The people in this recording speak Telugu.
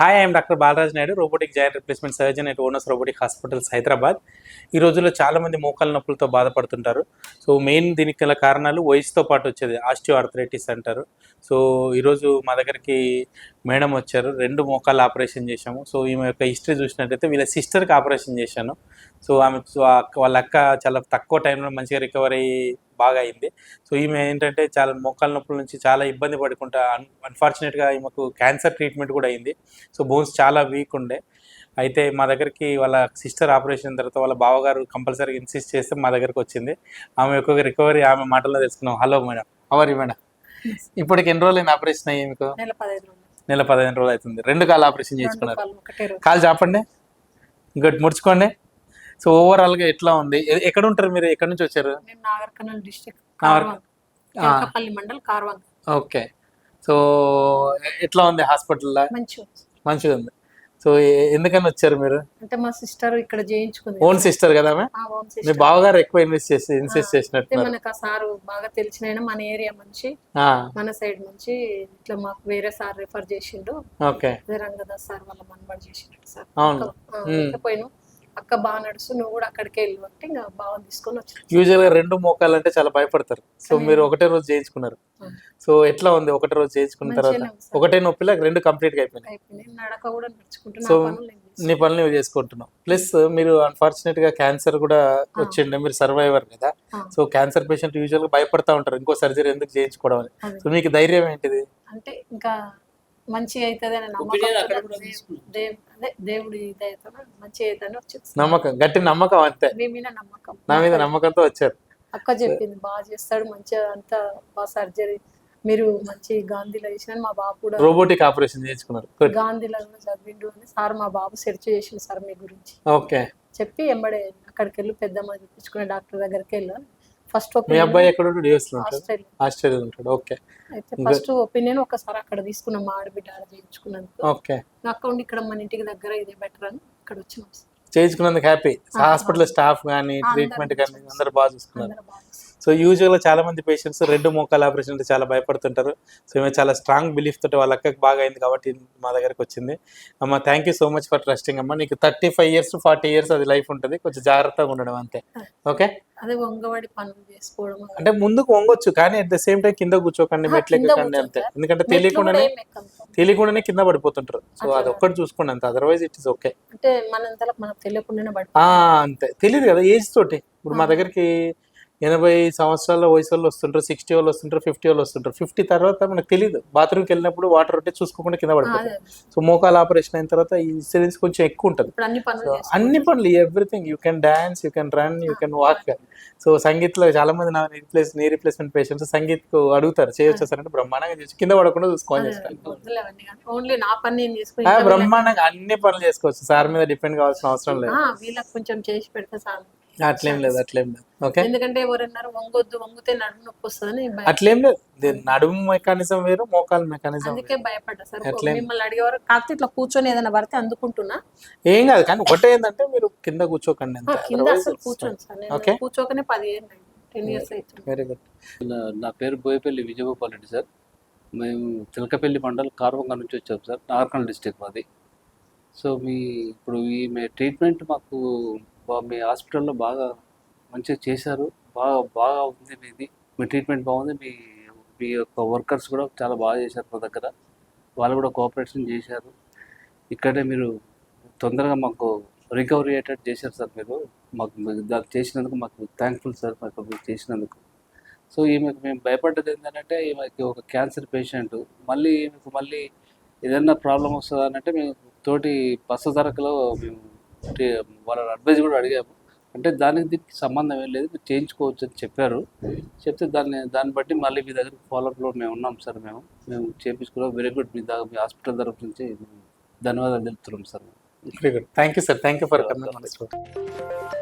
Hi I'm doctor Balaraj Naidu robotic joint replacement surgeon at owners robotic hospitals Hyderabad ఈ రోజుల్లో చాలా మంది మోకాల నొప్పులతో బాధపడుతుంటారు. సో మెయిన్ దీనికి గల కారణాలు వయసుతో పాటు వచ్చేది ఆస్టియో ఆర్థరైటిస్ అంటారు. సో ఈరోజు మా దగ్గరికి మేడం వచ్చారు. రెండు మోకాలు ఆపరేషన్ చేశాము. సో ఈమె యొక్క హిస్టరీ చూసినట్టయితే వీళ్ళ సిస్టర్కి ఆపరేషన్ చేశాను. సో ఆమె అక్క- వాళ్ళ అక్క చాలా తక్కువ టైంలో మంచిగా రికవరీ బాగా అయింది సో ఈమె ఏంటంటే చాలా మోకాల నొప్పుల నుంచి చాలా ఇబ్బంది పడుకుంటా అన్ అన్ఫార్చునేట్గా ఈమెకు క్యాన్సర్ ట్రీట్మెంట్ కూడా అయింది. సో బోన్స్ చాలా వీక్ ఉండే. అయితే మా దగ్గరికి వాళ్ళ సిస్టర్ ఆపరేషన్ తర్వాత వాళ్ళ బావగారు కంపల్సరీ ఇన్సిస్ట్ చేస్తే మా దగ్గరికి వచ్చింది. ఆమె యొక్క రికవరీ ఆమె మాటల్లో తెలుసుకున్నాం. హలో మేడం అవరి మేడం ఇప్పటికి ఎన్ని రోజులు ఆపరేషన్ అయ్యి మీకు? నెల పదిహేను రోజులు. అవుతుంది. రెండు కాలు ఆపరేషన్ చేసుకున్నారు కాలు చాపండి. ఇంకోటి ముడుచుకోండి. సో ఓవరాల్గా ఎట్లా ఉంది? ఎక్కడ ఉంటారు మీరు? ఎక్కడి నుంచి వచ్చారు? Nagar Kurnool district mandal Karwang. Okay. So ఎట్లా ఉంది హాస్పిటల్లో మంచి మంచిగా ఉంది. సో ఎందుకని వచ్చారు మీరు? అంటే మా సిస్టర్ ఇక్కడ చేయించుకుంది. ఓన్ సిస్టర్ కదా మీ బావగారు ఎక్కువ ఇన్వెస్ట్ చేసి ఇన్వెస్ట్ చేసినట్టున్నారు మనకు ఆ సారు బాగా తెలిసిన మన ఏరియా నుంచి ఆ, మన సైడ్ నుంచి ఇట్లా మాకు వేరే సార్ రిఫర్ చేసిండు. ఓకే. రంగదాస్ సార్ వాళ్ళ మనబడి చేసిండు సార్. అవును. పోయిను. అక్క బాగా నడుస్తు నువ్వు కూడా అక్కడికి వెళ్ళు అంటే ఇంకా బాగా తీసుకొని వచ్చాను యూజువల్గా రెండు మోకాలు అంటే చాలా భయపడతారు. సో మీరు ఒకటే రోజు చేయించుకున్నారు. సో ఎట్లా ఉంది ఒకటే రోజు చేయించుకున్న తర్వాత. ఒకటే నొప్పిలా రెండు కంప్లీట్గా అయిపోయినాయి. నడక కూడా సో, నా పనులు నువ్వు చేసుకుంటున్నావు. ప్లస్ మీరు అన్ఫార్చునేట్గా క్యాన్సర్ కూడా వచ్చిండే మీరు సర్వైవర్ కదా. సో క్యాన్సర్ పేషెంట్ యూజువల్గా భయపడతా ఉంటారు. ఇంకో సర్జరీ ఎందుకు చేయించుకోవడం అని. సో మీకు ధైర్యం ఏంటిది? అంటే ఇంకా మంచిగా అవుతుంది అని నమ్మకం దేవుడి. అవుతుంది? వచ్చేసి నమ్మకం గట్టి నమ్మకం అంతే. మీ మీద నమ్మకం. నా మీద నమ్మకంతో వచ్చారు. అక్క చెప్పింది బాగా చేస్తాడు మంచిగా అంతా బాగా సర్జరీ. మీరు మంచి గాంధీలో చేసిన మా బాబు కూడా రోబోటిక్ ఆపరేషన్ Good. గాంధీలో చదివిండు అని సార్ మా బాబు సెర్చ్ చేసిండు సార్ మీ గురించి. ఓకే చెప్పి ఎంబడే అక్కడికి వెళ్ళి పెద్దమ్మ చూపించుకునే డాక్టర్ దగ్గరికి వెళ్ళాను. ఫస్ట్ మీ అబ్బాయి ఎక్కడ ఉంటాడు? యూఎస్లో ఉంటాడు? ఆస్ట్రేలియా ఉంటాడు. ఓకే అయితే ఫస్ట్ ఒపీనియన్ ఒకసారి అక్కడ తీసుకున్నాం మా ఆడబిడ్డ ఆడ చేయించుకున్నందుకు. ఓకే నా అకౌంట్ ఇక్కడ మన ఇంటికి దగ్గర ఇదే బెటర్ అని ఇక్కడ వచ్చినాం. చేయించుకున్నందుకు హ్యాపీ హాస్పిటల్ స్టాఫ్ కానీ ట్రీట్మెంట్ కానీ అందరు బాగా చూసుకున్నారు. సో యూజువల్గా చాలా మంది పేషెంట్స్ రెండు మోకాల ఆపరేషన్ అంటే చాలా భయపడుతుంటారు. సో ఈమె చాలా స్ట్రాంగ్ బిలీఫ్ తోటి వాళ్ళ అక్కకి బాగా అయింది కాబట్టి మా దగ్గరకు వచ్చింది. అమ్మ thank you so much for trusting అమ్మ. నీకు thirty five years forty years అది లైఫ్ ఉంటుంది. కొంచెం జాగ్రత్తగా ఉండడం అంతే. ఓకే అదే పనులు చేసుకోవడం అంటే ముందుకు వంగొచ్చు కానీ అట్ ద సేమ్ టైం కింద కూర్చోకండి మెట్లు ఎక్కకండి అంతే. ఎందుకంటే తెలియకుండానే. తెలియకుండానే కింద పడిపోతుంటారు. సో. అది. ఒక్కటి చూసుకోండి అంతే. అదర్వైజ్ ఇట్ ఇస్ ఓకే అంటే మనంతలో మనకు తెలియకుండానే అంతే. తెలియదు కదా ఏజ్ తోటి. ఇప్పుడు మా. దగ్గరికి ఎనభై సంవత్సరాల వయసు వాళ్ళు వస్తుంటారు సిక్స్టీ వాళ్ళు వస్తుంటారు ఫిఫ్టీ వాళ్ళు వస్తుంటారు. ఫిఫ్టీ తర్వాత మనకు తెలియదు బాత్రూమ్కి వెళ్ళినప్పుడు వాటర్ ఉంటే చూసుకోకుండా కింద పడిపోతుంది సో మోకాల ఆపరేషన్ అయిన తర్వాత ఈ ఇన్సూరెన్స్ కొంచెం ఎక్కువ ఉంటుంది. అన్ని పనులు everything you can dance you can run you can walk so సంగీత్లో చాలా మంది నా replace knee replacement patients sangeet అడుగుతారు. చేయొచ్చు సార్ అంటే బ్రహ్మాండంగా చేసి కింద పడకుండా చూసుకోవాలి చేస్తాను బ్రహ్మాండంగా అన్ని పనులు చేసుకోవచ్చు. సార్ మీద డిపెండ్ కావాల్సిన అవసరం లేదు. వీళ్ళకి కొంచెం చేసి పెడితే చాలు అట్లేం లేదు అట్లేం లేదు. ఓకే? ఎందుకంటే ఎవరన్నారు వంగొద్దు వంగితే నడుము నొప్పి వస్తుందని. అట్లేం లేదు. నడుము మెకానిజం వేరు మోకాలు మెకానిజం అందుకే భయపడ్డా సార్. అట్లేం- మిమ్మల్ని అడిగేవారు కాకపోతే ఇట్లా కూర్చొని ఏదైనా పడితే అందుకుంటున్నా. ఏం కాదు కానీ ఒకటే ఏంటంటే మీరు కింద కూర్చోకండి కింద అసలు కూర్చోండి సార్. Okay. కూర్చోకనే పదిహేను టెన్ ఇయర్స్ అవుతుంది వెరీ గుడ్ నా- పేరు బోయపల్లి విజయగోపాల్ రెడ్డి సార్. మేము చిలకపల్లి మండల్ కార్వంగా నుంచి వచ్చాం సార్. నాగర్కర్నూలు డిస్టిక్ మాది. సో మీ ఇప్పుడు ఈ మీ ట్రీట్మెంట్ మాకు మీ హాస్పిటల్లో బాగా మంచిగా చేశారు. బాగా బాగా ఉంది మీది మీ ట్రీట్మెంట్ బాగుంది. మీ మీ యొక్క వర్కర్స్ కూడా చాలా బాగా చేశారు మా దగ్గర. వాళ్ళు కూడా కోఆపరేషన్ చేశారు. ఇక్కడే మీరు తొందరగా మాకు రికవరీ అయ్యేటట్టు చేశారు సార్ మీరు. మాకు దాన్ని చేసినందుకు మాకు థ్యాంక్ఫుల్ సార్ మాకు మీరు చేసినందుకు. సో ఈమెకు మేము భయపడ్డది ఏంటంటే ఈమెకి ఒక క్యాన్సర్ పేషెంట్ మళ్ళీ ఈమెకు మళ్ళీ ఏదైనా ప్రాబ్లం వస్తుందా అంటే మేము తోటి బస్సు ధరకులో మేము వాళ్ళ అడ్వైజ్ కూడా అడిగాము. అంటే దానికి దీనికి సంబంధం ఏం లేదు మీరు చేయించుకోవచ్చు అని చెప్పారు. చెప్తే దాన్ని దాన్ని బట్టి మళ్ళీ మీ దగ్గర ఫాలోఅప్లో మేము ఉన్నాం సార్ మేము. మేము చేయించుకున్నాం. వెరీ గుడ్ మీ దగ్గర మీ హాస్పిటల్ తరఫు నుంచి ధన్యవాదాలు తెలుపుతున్నాం sir very good thank you sir thank you for coming